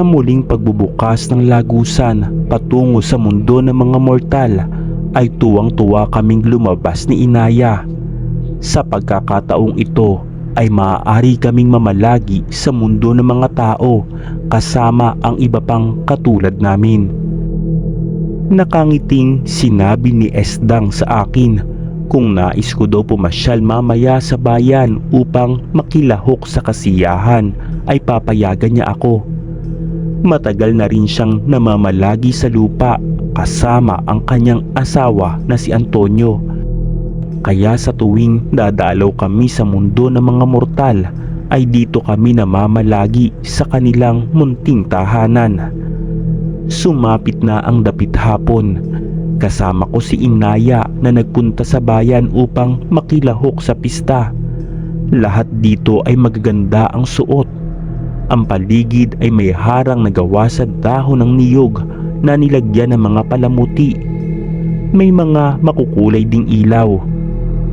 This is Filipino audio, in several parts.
Sa muling pagbubukas ng lagusan patungo sa mundo ng mga mortal ay tuwang-tuwa kaming lumabas ni Inaya. Sa pagkakataong ito ay maaari kaming mamalagi sa mundo ng mga tao kasama ang iba pang katulad namin. Nakangiting sinabi ni Esdang sa akin kung nais ko daw pumasyal mamaya sa bayan upang makilahok sa kasiyahan ay papayagan niya ako. Matagal na rin siyang namamalagi sa lupa kasama ang kanyang asawa na si Antonio. Kaya sa tuwing dadalaw kami sa mundo ng mga mortal ay dito kami namamalagi sa kanilang munting tahanan. Sumapit na ang dapit hapon. Kasama ko si Inaya na nagpunta sa bayan upang makilahok sa pista. Lahat dito ay magaganda ang suot ang paligid ay may harang na gawa sa dahon ng niyog na nilagyan ng mga palamuti. May mga makukulay ding ilaw.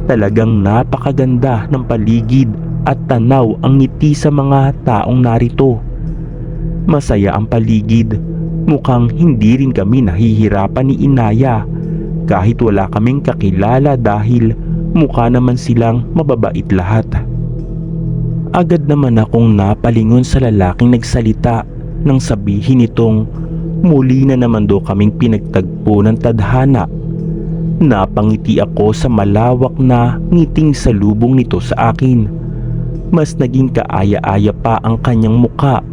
Talagang napakaganda ng paligid at tanaw ang ngiti sa mga taong narito. Masaya ang paligid. Mukhang hindi rin kami nahihirapan ni Inaya kahit wala kaming kakilala dahil mukha naman silang mababait lahat. Agad naman akong napalingon sa lalaking nagsalita nang sabihin nitong muli na naman daw kaming pinagtagpo ng tadhana. Napangiti ako sa malawak na ngiting salubong nito sa akin. Mas naging kaaya-aya pa ang kanyang muka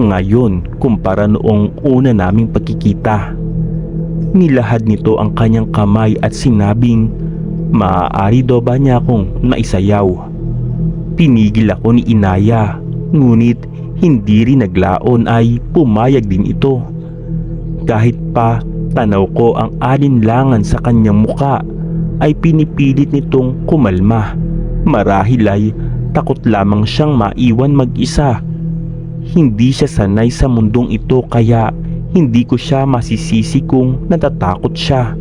ngayon kumpara noong una naming pagkikita. Nilahad nito ang kanyang kamay at sinabing maaari daw ba niya akong naisayaw. Pinigil ako ni Inaya, ngunit hindi rin naglaon ay pumayag din ito. Kahit pa tanaw ko ang alinlangan sa kanyang muka, ay pinipilit nitong kumalma. Marahil ay takot lamang siyang maiwan mag-isa. Hindi siya sanay sa mundong ito kaya hindi ko siya masisisi kung natatakot siya.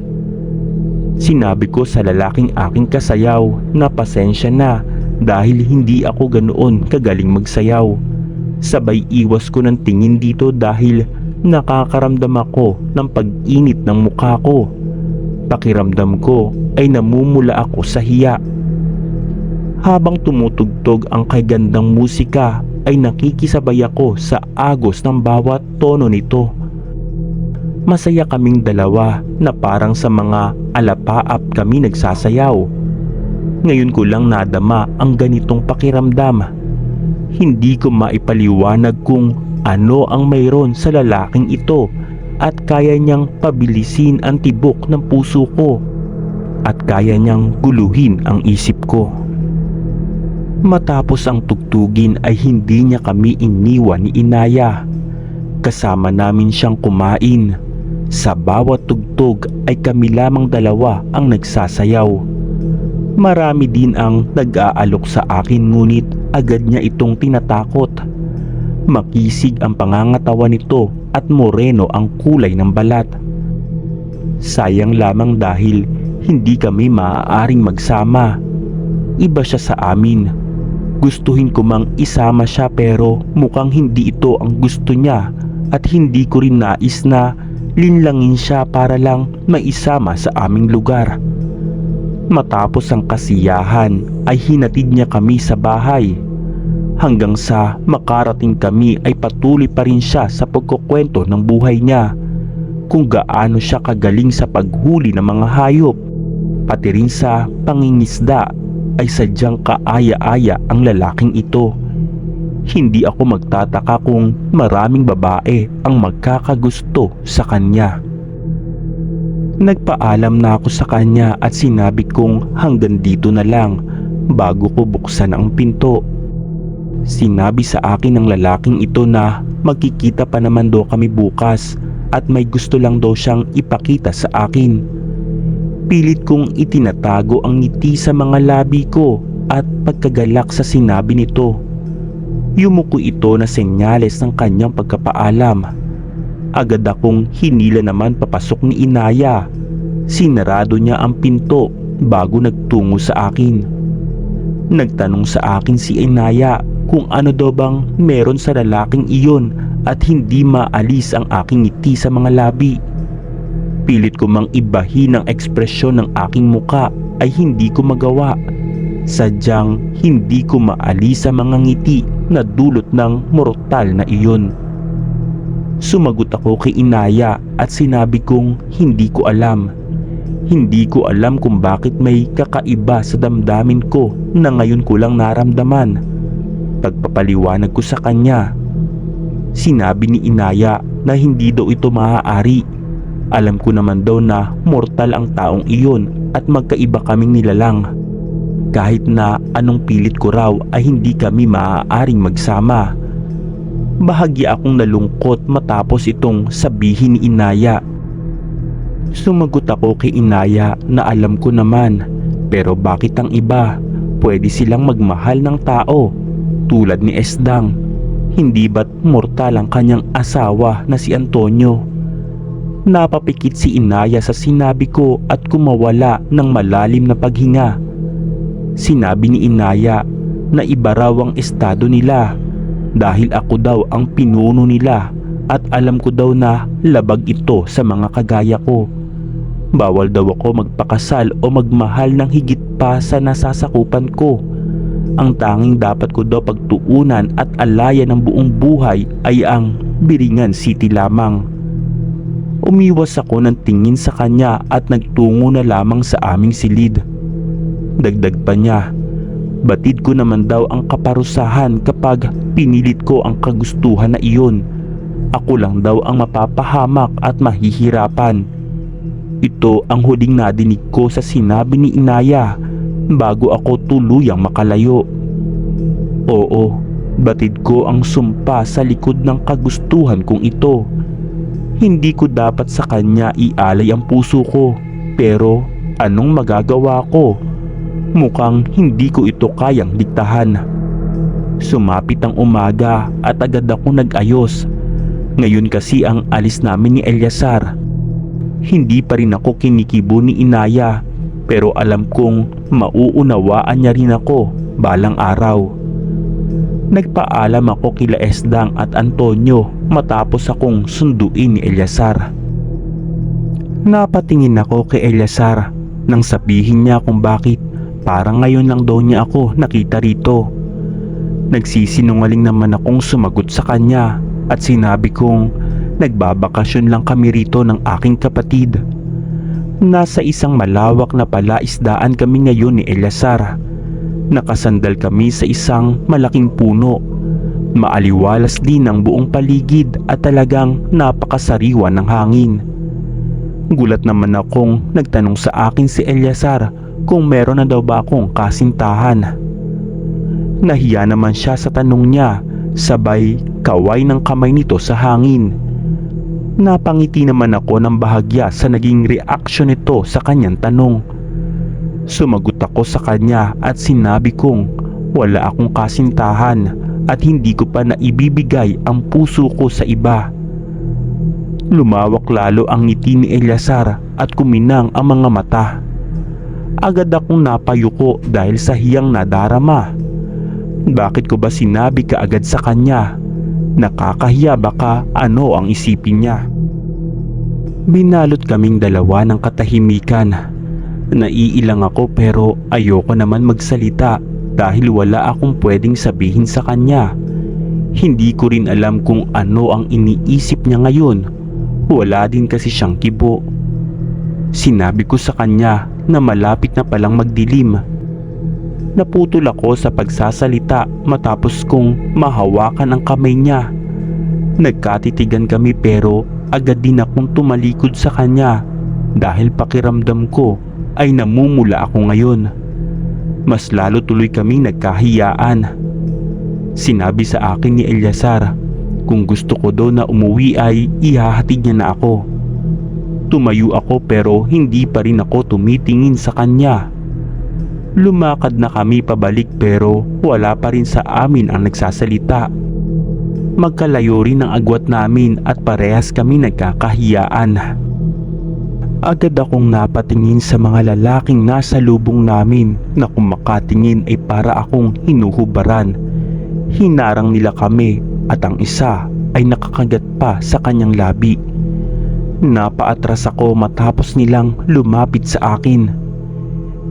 Sinabi ko sa lalaking aking kasayaw na pasensya na dahil hindi ako ganoon kagaling magsayaw. Sabay iwas ko ng tingin dito dahil nakakaramdam ako ng pag-init ng mukha ko. Pakiramdam ko ay namumula ako sa hiya. Habang tumutugtog ang kagandang musika ay nakikisabay ako sa agos ng bawat tono nito. Masaya kaming dalawa na parang sa mga alapaap kami nagsasayaw. Ngayon ko lang nadama ang ganitong pakiramdam. Hindi ko maipaliwanag kung ano ang mayroon sa lalaking ito at kaya niyang pabilisin ang tibok ng puso ko at kaya niyang guluhin ang isip ko. Matapos ang tugtugin ay hindi niya kami iniwan ni Inaya. Kasama namin siyang kumain. Sa bawat tugtog ay kami lamang dalawa ang nagsasayaw. Marami din ang nag-aalok sa akin ngunit agad niya itong tinatakot. Makisig ang pangangatawan nito at moreno ang kulay ng balat. Sayang lamang dahil hindi kami maaaring magsama. Iba siya sa amin. Gustuhin ko mang isama siya pero mukhang hindi ito ang gusto niya at hindi ko rin nais na linlangin siya para lang maisama sa aming lugar. Matapos ang kasiyahan ay hinatid niya kami sa bahay. Hanggang sa makarating kami ay patuloy pa rin siya sa pagkukwento ng buhay niya. Kung gaano siya kagaling sa paghuli ng mga hayop. Pati rin sa pangingisda ay sadyang kaaya-aya ang lalaking ito. Hindi ako magtataka kung maraming babae ang magkakagusto sa kanya. Nagpaalam na ako sa kanya at sinabi kong hanggang dito na lang bago ko buksan ang pinto. Sinabi sa akin ng lalaking ito na magkikita pa naman daw kami bukas at may gusto lang daw siyang ipakita sa akin. Pilit kong itinatago ang ngiti sa mga labi ko at pagkagalak sa sinabi nito. Yumuko ito na senyales ng kanyang pagkapaalam. Agad akong hinila naman papasok ni Inaya. Sinarado niya ang pinto bago nagtungo sa akin. Nagtanong sa akin si Inaya kung ano daw bang meron sa lalaking iyon at hindi maalis ang aking ngiti sa mga labi. Pilit ko mang ibahin ang ekspresyon ng aking muka ay hindi ko magawa. Sadyang hindi ko maalis ang mga ngiti na dulot ng mortal na iyon. Sumagot ako kay Inaya at sinabi kong hindi ko alam. Hindi ko alam kung bakit may kakaiba sa damdamin ko na ngayon ko lang naramdaman. Pagpapaliwanag ko sa kanya, sinabi ni Inaya na hindi daw ito maaari. Alam ko naman daw na mortal ang taong iyon at magkaiba kaming nilalang. Kahit na anong pilit ko raw ay hindi kami maaaring magsama. Bahagya akong nalungkot matapos itong sabihin ni Inaya. Sumagot ako kay Inaya na alam ko naman pero bakit ang iba pwede silang magmahal ng tao tulad ni Esdang. Hindi ba't mortal ang kanyang asawa na si Antonio? Napapikit si Inaya sa sinabi ko at kumawala ng malalim na paghinga. Sinabi ni Inaya na iba raw ang estado nila dahil ako daw ang pinuno nila at alam ko daw na labag ito sa mga kagaya ko. Bawal daw ako magpakasal o magmahal ng higit pa sa nasasakupan ko. Ang tanging dapat ko daw pagtuunan at alaya ng buong buhay ay ang Biringan City lamang. Umiwas ako ng tingin sa kanya at nagtungo na lamang sa aming silid. Dagdag pa niya, batid ko naman daw ang kaparusahan kapag pinilit ko ang kagustuhan na iyon. Ako lang daw ang mapapahamak at mahihirapan. Ito ang huling nadinig ko sa sinabi ni Inaya bago ako tuluyang makalayo. Oo, batid ko ang sumpa sa likod ng kagustuhan kong ito. Hindi ko dapat sa kanya ialay ang puso ko pero anong magagawa ko? Mukhang hindi ko ito kayang diktahan. Sumapit ang umaga at agad ako nag-ayos. Ngayon kasi ang alis namin ni Eliasar. Hindi pa rin ako kinikibo ni Inaya pero alam kong mauunawaan niya rin ako balang araw. Nagpaalam ako kila Esdang at Antonio matapos akong sunduin ni Eliasar. Napatingin ako kay Eliasar nang sabihin niya kung bakit parang ngayon lang daw niya ako nakita rito. Nagsisinungaling naman akong sumagot sa kanya at sinabi kong nagbabakasyon lang kami rito ng aking kapatid. Nasa isang malawak na palaisdaan kami ngayon ni Eliasar. Nakasandal kami sa isang malaking puno. Maaliwalas din ang buong paligid at talagang napakasariwa ng hangin. Gulat naman akong nagtanong sa akin si Eliasar kung meron na daw ba akong kasintahan. Nahiya naman siya sa tanong niya, sabay kaway ng kamay nito sa hangin. Napangiti naman ako ng bahagya sa naging reaksyon nito sa kanyang tanong. Sumagot ako sa kanya at sinabi kong wala akong kasintahan at hindi ko pa naibibigay ang puso ko sa iba. Lumawak lalo ang ngiti ni Eliasar at kuminang ang mga mata. Agad akong napayuko dahil sa hiyang nadarama. Bakit ko ba sinabi kaagad sa kanya? Nakakahiya baka ano ang isipin niya. Binalot kaming dalawa ng katahimikan. Naiilang ako pero ayoko naman magsalita dahil wala akong pwedeng sabihin sa kanya. Hindi ko rin alam kung ano ang iniisip niya ngayon. Wala din kasi siyang kibo. Sinabi ko sa kanya na malapit na palang magdilim. Naputol ako sa pagsasalita matapos kong mahawakan ang kamay niya. Nagkatitigan kami pero agad din akong tumalikod sa kanya dahil pakiramdam ko ay namumula ako ngayon. Mas lalo tuloy kaming nagkahiyaan. Sinabi sa akin ni Eliasar kung gusto ko daw na umuwi ay ihahatid niya na ako. Tumayo ako pero hindi pa rin ako tumitingin sa kanya. Lumakad na kami pabalik pero wala pa rin sa amin ang nagsasalita. Magkalayo rin ang agwat namin at parehas kami nagkakahiyaan. Agad akong napatingin sa mga lalaking nasa lubong namin na kung makatingin ay para akong hinuhubaran. Hinarang nila kami at ang isa ay nakakagat pa sa kanyang labi. Napaatras ako matapos nilang lumapit sa akin.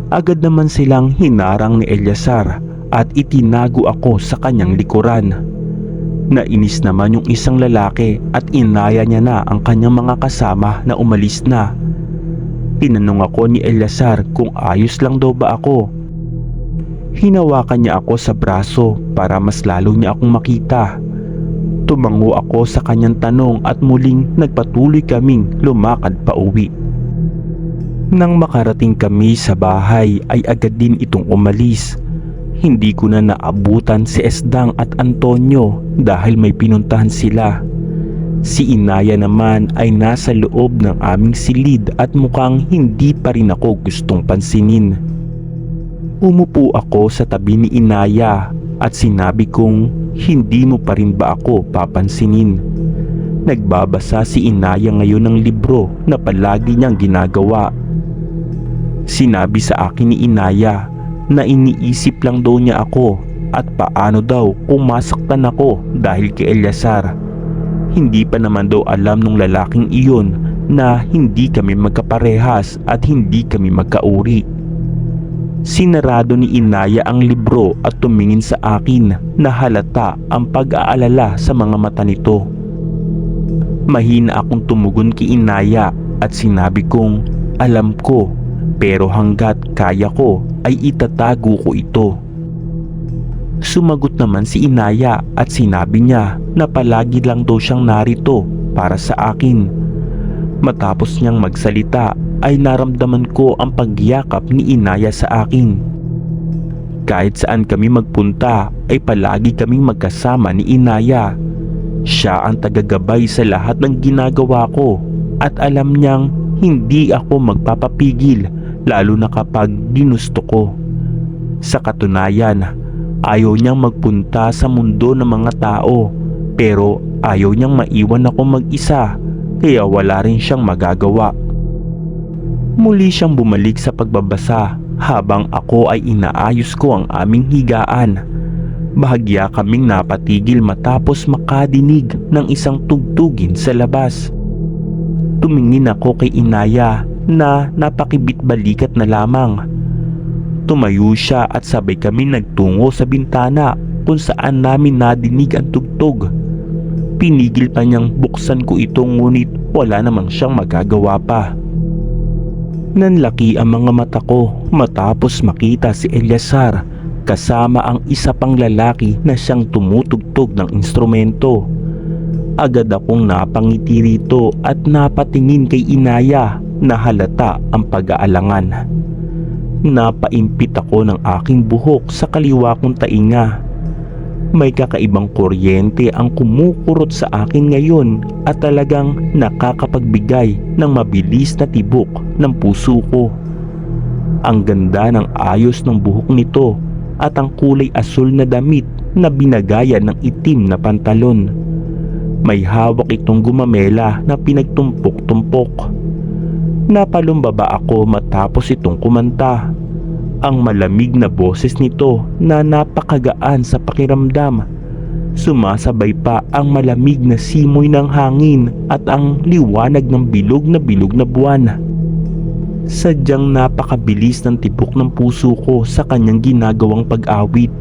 Agad naman silang hinarang ni Eliasar at itinago ako sa kanyang likuran. Nainis naman yung isang lalaki at inaya niya na ang kanyang mga kasama na umalis na. Tinanong ako ni Eliasar kung ayos lang daw ba ako. Hinawakan niya ako sa braso para mas lalo niya akong makita. Tumango ako sa kanyang tanong at muling nagpatuloy kaming lumakad pa uwi. Nang makarating kami sa bahay ay agad din itong umalis. Hindi ko na naabutan si Esdang at Antonio dahil may pinuntahan sila. Si Inaya naman ay nasa loob ng aming silid at mukhang hindi pa rin ako gustong pansinin. Umupo ako sa tabi ni Inaya at sinabi kong hindi mo pa rin ba ako papansinin. Nagbabasa si Inaya ngayon ng libro na palagi niyang ginagawa. Sinabi sa akin ni Inaya na iniisip lang daw niya ako at paano daw kung masaktan ako dahil kay Eliasar. Hindi pa naman daw alam nung lalaking iyon na hindi kami magkaparehas at hindi kami magkauri. Sinarado ni Inaya ang libro at tumingin sa akin na halata ang pag-aalala sa mga mata nito. Mahina akong tumugon kay Inaya at sinabi kong alam ko pero hanggat kaya ko ay itatago ko ito. Sumagot naman si Inaya at sinabi niya na palagi lang daw siyang narito para sa akin. Matapos niyang magsalita ay naramdaman ko ang pagyakap ni Inaya sa akin. Kahit saan kami magpunta ay palagi kaming magkasama ni Inaya. Siya ang tagagabay sa lahat ng ginagawa ko at alam niyang hindi ako magpapapigil lalo na kapag ginusto ko. Sa katunayan, ayaw niyang magpunta sa mundo ng mga tao pero ayaw niyang maiwan ako mag-isa kaya wala rin siyang magagawa. Muli siyang bumalik sa pagbabasa habang ako ay inaayos ko ang aming higaan. Bahagya kaming napatigil matapos makadinig ng isang tugtugin sa labas. Tumingin ako kay Inaya na napakibit balikat na lamang. Tumayo siya at sabay kami nagtungo sa bintana kung saan namin nadinig ang tugtog. Pinigil pa niyang buksan ko ito ngunit wala namang siyang magagawa pa. Nanlaki ang mga mata ko matapos makita si Eliasar kasama ang isa pang lalaki na siyang tumutugtog ng instrumento. Agad akong napangiti rito at napatingin kay Inaya na halata ang pag-aalangan. Napaimpit ako ng aking buhok sa kaliwa kong tainga. May kakaibang kuryente ang kumukurot sa akin ngayon at talagang nakakapagbigay ng mabilis na tibok ng puso ko. Ang ganda ng ayos ng buhok nito at ang kulay asul na damit na binagaya ng itim na pantalon. May hawak itong gumamela na pinagtumpok-tumpok. Napalumbaba ako matapos itong kumanta. Ang malamig na boses nito na napakagaan sa pakiramdam. Sumasabay pa ang malamig na simoy ng hangin at ang liwanag ng bilog na bilog na buwan. Sadyang napakabilis ng tibok ng puso ko sa kanyang ginagawang pag-awit.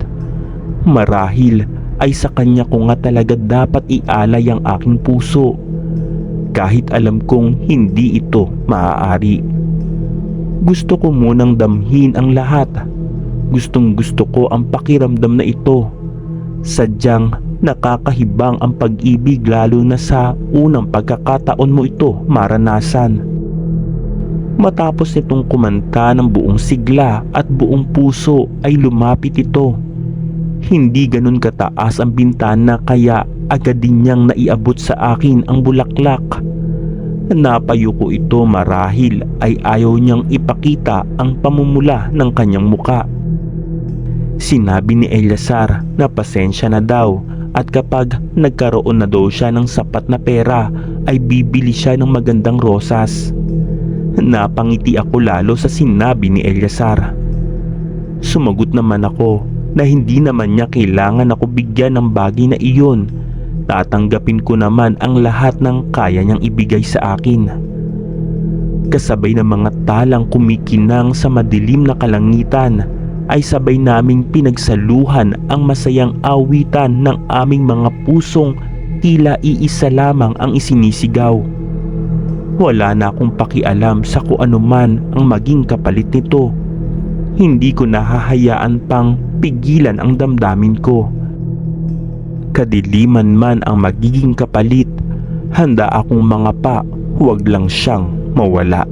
Marahil ay sa kanya ko nga talaga dapat ialay ang aking puso. Kahit alam kong hindi ito maaari. Gusto ko munang damhin ang lahat. Gustong gusto ko ang pakiramdam na ito. Sadyang nakakahibang ang pag-ibig lalo na sa unang pagkakataon mo ito maranasan. Matapos nitong kumanta ng buong sigla at buong puso ay lumapit ito. Hindi ganun kataas ang bintana kaya agad din niyang naiabot sa akin ang bulaklak. Napayuko ito marahil ay ayaw niyang ipakita ang pamumula ng kanyang muka. Sinabi ni Eliasar na pasensya na daw at kapag nagkaroon na daw siya ng sapat na pera ay bibili siya ng magandang rosas. Napangiti ako lalo sa sinabi ni Eliasar. Sumagot naman ako na hindi naman niya kailangan ako bigyan ng bagay na iyon. Tatanggapin ko naman ang lahat ng kaya niyang ibigay sa akin. Kasabay ng mga talang kumikinang sa madilim na kalangitan ay sabay naming pinagsaluhan ang masayang awitan ng aming mga pusong tila iisa lamang ang isinisigaw. Wala na akong pakialam sa kung anuman ang maging kapalit nito. Hindi ko nahahayaan pang pigilan ang damdamin ko. Kadiliman man ang magiging kapalit, handa akong mga pa, huwag lang siyang mawala.